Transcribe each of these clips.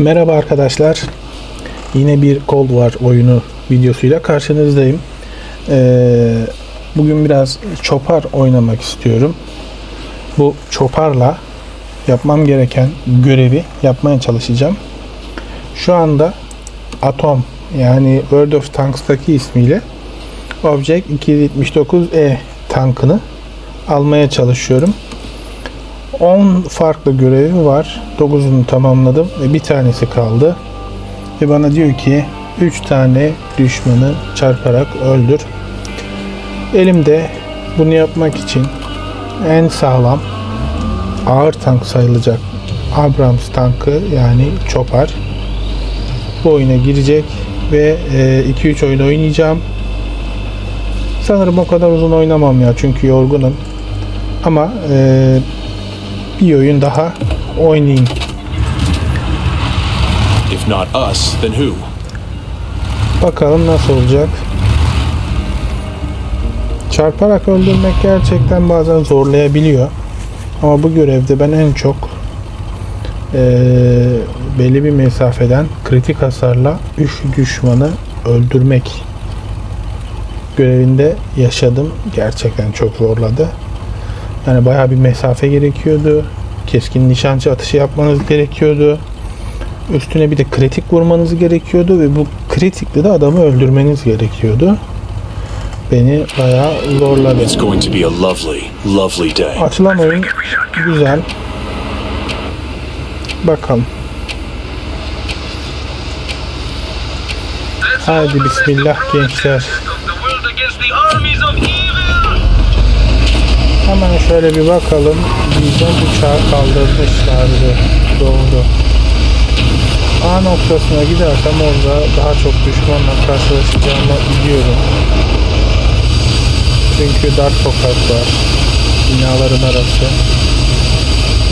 Merhaba arkadaşlar. Yine bir Cold War oyunu videosuyla karşınızdayım. Ee, bugün biraz çopar oynamak istiyorum. Bu çoparla yapmam gereken görevi yapmaya çalışacağım. Şu anda Atom yani World of Tanks'taki ismiyle Object 279E tankını almaya çalışıyorum. 10 farklı görevi var. 9'unu tamamladım ve bir tanesi kaldı. Ve bana diyor ki 3 tane düşmanı çarparak öldür. Elimde bunu yapmak için en sağlam ağır tank sayılacak Abrams tankı yani Chopper bu oyuna girecek ve 2-3 oyun oynayacağım. Sanırım o kadar uzun oynamam ya çünkü yorgunum. Ama e, bir oyun daha oynayayım. If not us, then who? Bakalım nasıl olacak. Çarparak öldürmek gerçekten bazen zorlayabiliyor. Ama bu görevde ben en çok eee, belli bir mesafeden kritik hasarla 3 düşmanı öldürmek görevinde yaşadım. Gerçekten çok zorladı. Yani bayağı bir mesafe gerekiyordu. Keskin nişancı atışı yapmanız gerekiyordu. Üstüne bir de kritik vurmanız gerekiyordu ve bu kritikle de adamı öldürmeniz gerekiyordu. Beni bayağı zorladı. It's going to be a lovely, lovely day. Açılan oyun güzel. Bakalım. Hadi bismillah gençler. Hemen şöyle bir bakalım. Bizden uçağı kaldırmışlardı. Doğru. A noktasına gidersem orada daha çok düşmanla karşılaşacağımı biliyorum. Çünkü dar sokak var. Binaların arası.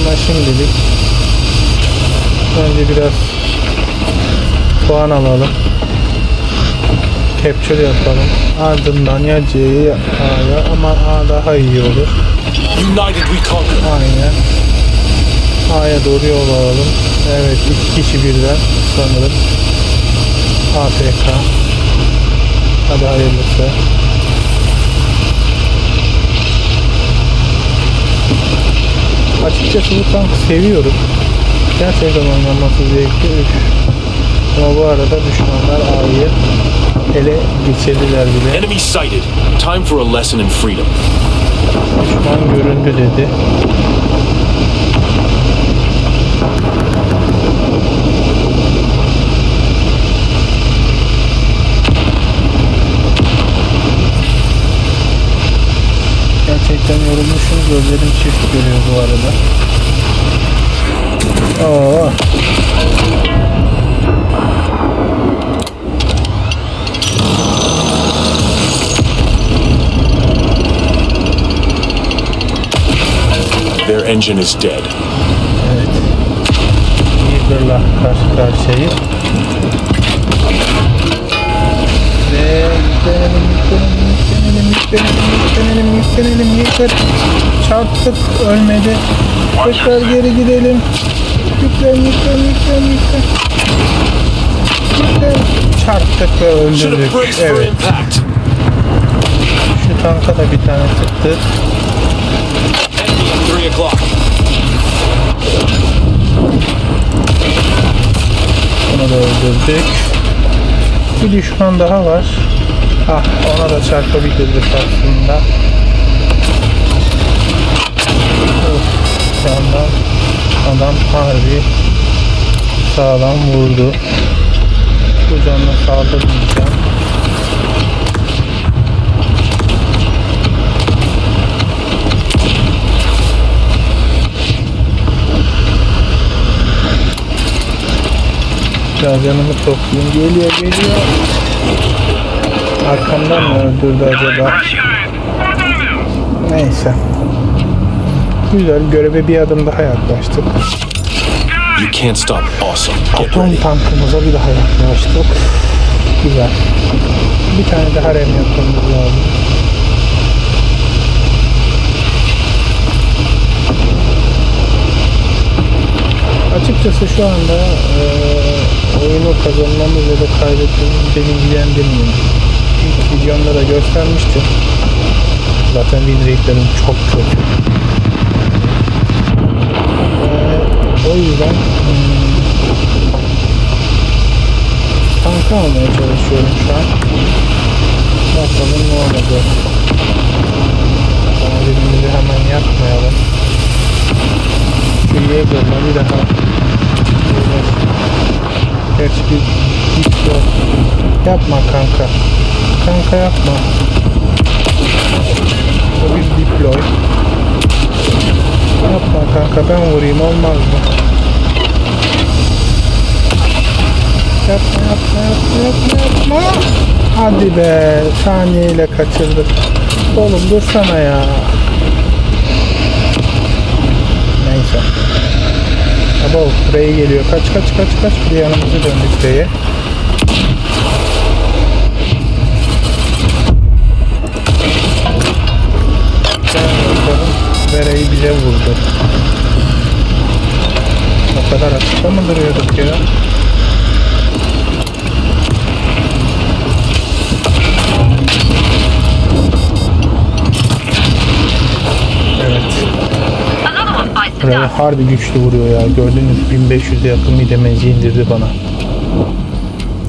Ama şimdilik önce biraz puan alalım. Capture yapalım. Ardından ya C'ye ya A'ya ama A daha iyi olur. United we conquer. Aynen. A'ya doğru yol alalım. Evet iki kişi birden sanırım. AFK. Hadi hayırlısı. Açıkçası bu tankı seviyorum. Gerçekten oynaması zevkli. Ama bu arada düşmanlar A'yı ele geçirdiler bile. Enemy sighted. Time for a lesson in freedom. Düşman göründü dedi. Gerçekten yorulmuşum. Gözlerim çift görüyor bu arada. Oo. Engine is dead. Evet. Eagle'la karşı karşıyayız. Ve yüklenelim, yüklenelim, yüklenelim, yüklenelim, yüklenelim, yüklenelim, yüklenelim. Çarptık, ölmedi. Tekrar geri gidelim. Yüklen, yüklen, yüklen, yüklen. Yüklen. Çarptık ve öldürdük. Evet. Şu tanka da bir tane sıktık. Enemy at 3 o'clock. Bunu da öldürdük. Bir düşman daha var. Ah ona da çarpabilirdik aslında. Of, şu anda adam harbi sağlam vurdu. Bu canına saldırmayacağım. Canımı toplayayım. Geliyor geliyor. Arkamdan mı öldürdü acaba? Neyse. Güzel. Göreve bir adım daha yaklaştık. You can't stop awesome. Atom tankımıza bir daha yaklaştık. Güzel. Bir tane daha rem yapmamız lazım. Açıkçası şu anda eee oyunu kazanmamız ya da kaybetmemiz beni ilgilendirmiyor. İlk videomda da göstermiştim. Zaten win rate'lerim çok kötü. Ee, o yüzden hmm, tanka almaya çalışıyorum şu an. Bakalım ne olacak. Daha birimizi hemen yapmayalım. Şu Yeager'la bir daha Gerçi hiç yok. Yapma kanka. Kanka yapma. Bu bir deploy. Yapma kanka ben vurayım olmaz mı? Yapma yapma yapma yapma yapma. Hadi be saniyeyle kaçırdık. Oğlum dursana ya. Neyse. Abo Ray geliyor. Kaç kaç kaç kaç. Bir yanımızı döndük. Ve Ray bize vurdu. O kadar açıkta mı duruyorduk ya? One bites the Buraya dust. harbi güçlü vuruyor ya. Gördüğünüz 1500'e yakın bir demeci indirdi bana.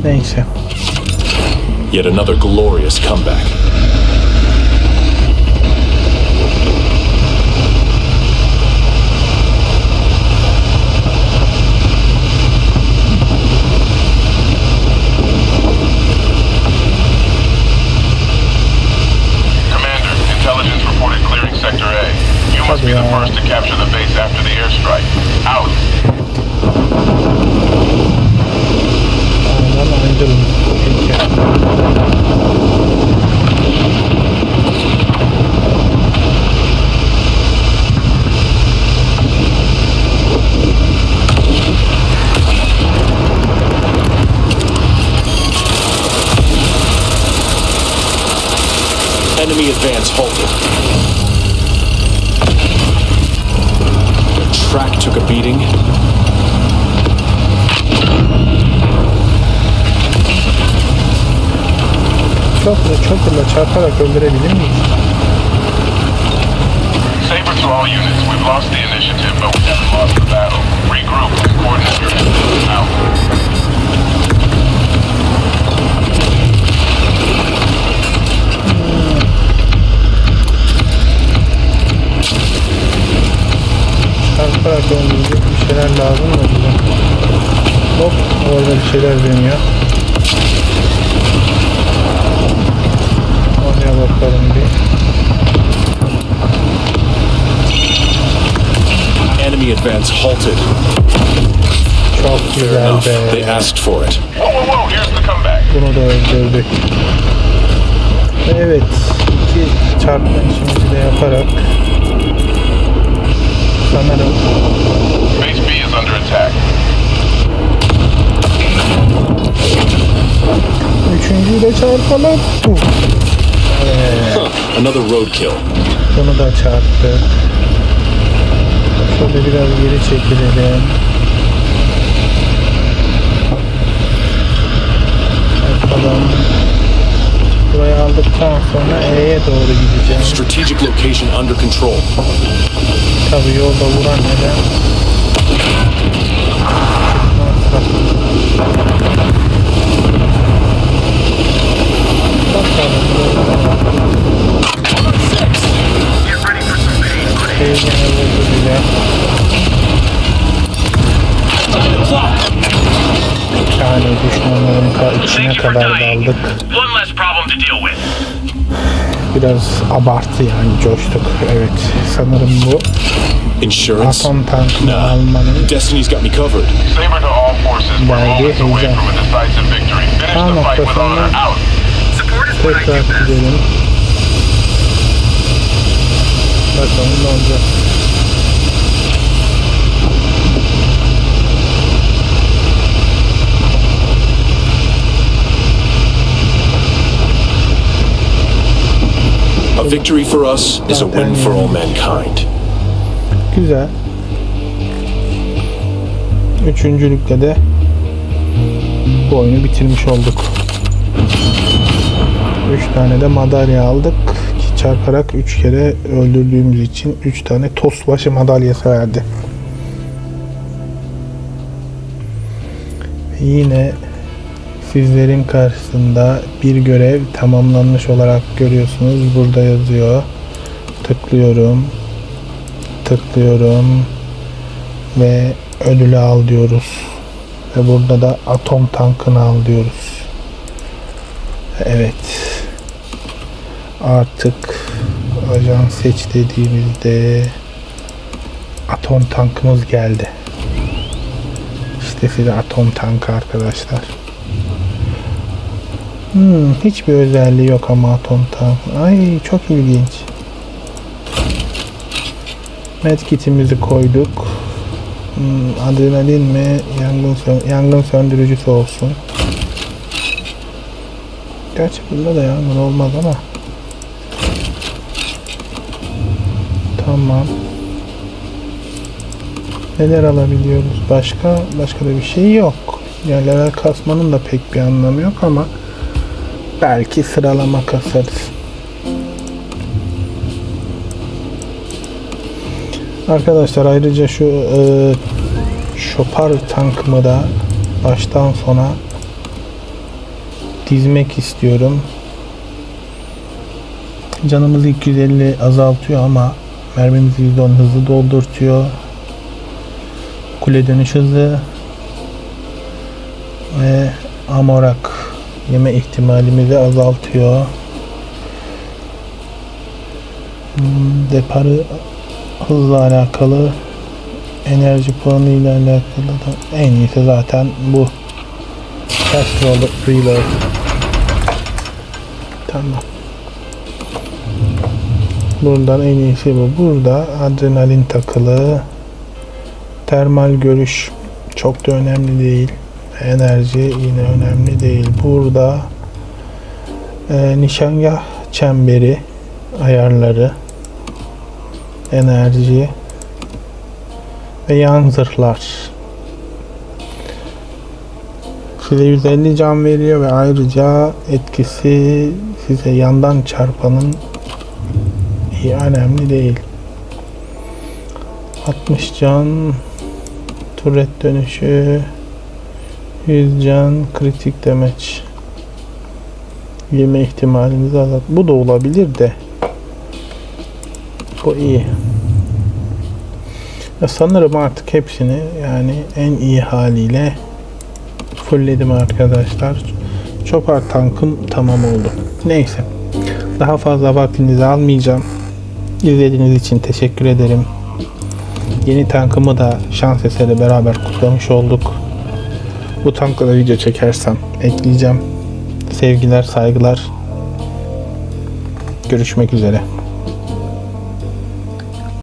Neyse. Yet another glorious comeback. Commander, intelligence reported clearing Sector A. You must be the first to capture the base after the airstrike. Out. Aynen aydın. Peki. Enemy advance halted. The track took a beating. Çokla çokla çarparak öldürebilir miyiz? Saber to all units. We've lost the initiative, but we haven't lost the battle. Regroup and coordinate your efforts. Out. Şeyler lazım mı bize? Hop orada bir şeyler dönüyor. Oraya bakalım bir. Enemy advance halted. Çok güzel enough. They asked for it. Whoa, whoa, whoa! Here's the comeback. Bunu da öldürdük. Evet. iki çarpma işimizi de yaparak sanırım Base is under attack. üçüncüyü de çarpalım. Uf, Another roadkill. Bunu da çarptı. Şöyle biraz geri çekilelim. Bakalım. Burayı aldıktan sonra E'ye doğru gideceğim. Strategic location under control. Tabii yolda vuran neden? Teyzene vurdu bile. Yani düşmanların içine kadar daldık. Biraz abartı yani coştuk. Evet sanırım bu Insurance? atom tankını Nah. almanın Destiny's got me covered. Saber to all forces. We're Verdi, moments away from a decisive victory. Finish Tam the fight with honor. Out. Support is what I tekrar do best. gidelim. Bakalım ne. A victory for us is a win for all mankind. Güzel. Üçüncülükte de bu oyunu bitirmiş olduk. 3 tane de madalya aldık. Ki çarparak 3 kere öldürdüğümüz için 3 tane tosbaşı madalyası verdi. Yine sizlerin karşısında bir görev tamamlanmış olarak görüyorsunuz. Burada yazıyor. Tıklıyorum. Tıklıyorum. Ve ödülü al diyoruz. Ve burada da atom tankını al diyoruz. Evet. Artık ajan seç dediğimizde atom tankımız geldi. İşte size atom tankı arkadaşlar. Hmm, hiçbir özelliği yok ama atom tank. Ay çok ilginç. Medkitimizi koyduk. Hmm, adrenalin mi yangın sö- yangın söndürücüsü olsun. Gerçi bunda da yangın olmaz ama. Tamam. Neler alabiliyoruz başka? Başka da bir şey yok. Yani level kasmanın da pek bir anlamı yok ama belki sıralama kasarız. Arkadaşlar ayrıca şu e, şopar tankımı da baştan sona dizmek istiyorum. Canımızı 250 azaltıyor ama mermimizi %10 hızlı doldurtuyor. Kule dönüş hızı ve amorak yeme ihtimalimizi azaltıyor. Hmm, Deparı hızla alakalı enerji puanı ile alakalı da en iyisi zaten bu Fast Reload Tamam Buradan en iyisi bu. Burada adrenalin takılı termal görüş çok da önemli değil. Enerji yine önemli değil. Burada e, nişangah çemberi ayarları enerji ve yan zırhlar. Size 150 can veriyor ve ayrıca etkisi size yandan çarpanın iyi önemli değil. 60 can turret dönüşü 100 can kritik demeç. Yeme ihtimalinizi azalt. Bu da olabilir de bu iyi. Ya sanırım artık hepsini yani en iyi haliyle fullledim arkadaşlar. Chopper tankım tamam oldu. Neyse. Daha fazla vaktinizi almayacağım. İzlediğiniz için teşekkür ederim. Yeni tankımı da şans eseri beraber kutlamış olduk. Bu tankla da video çekersem ekleyeceğim. Sevgiler, saygılar. Görüşmek üzere.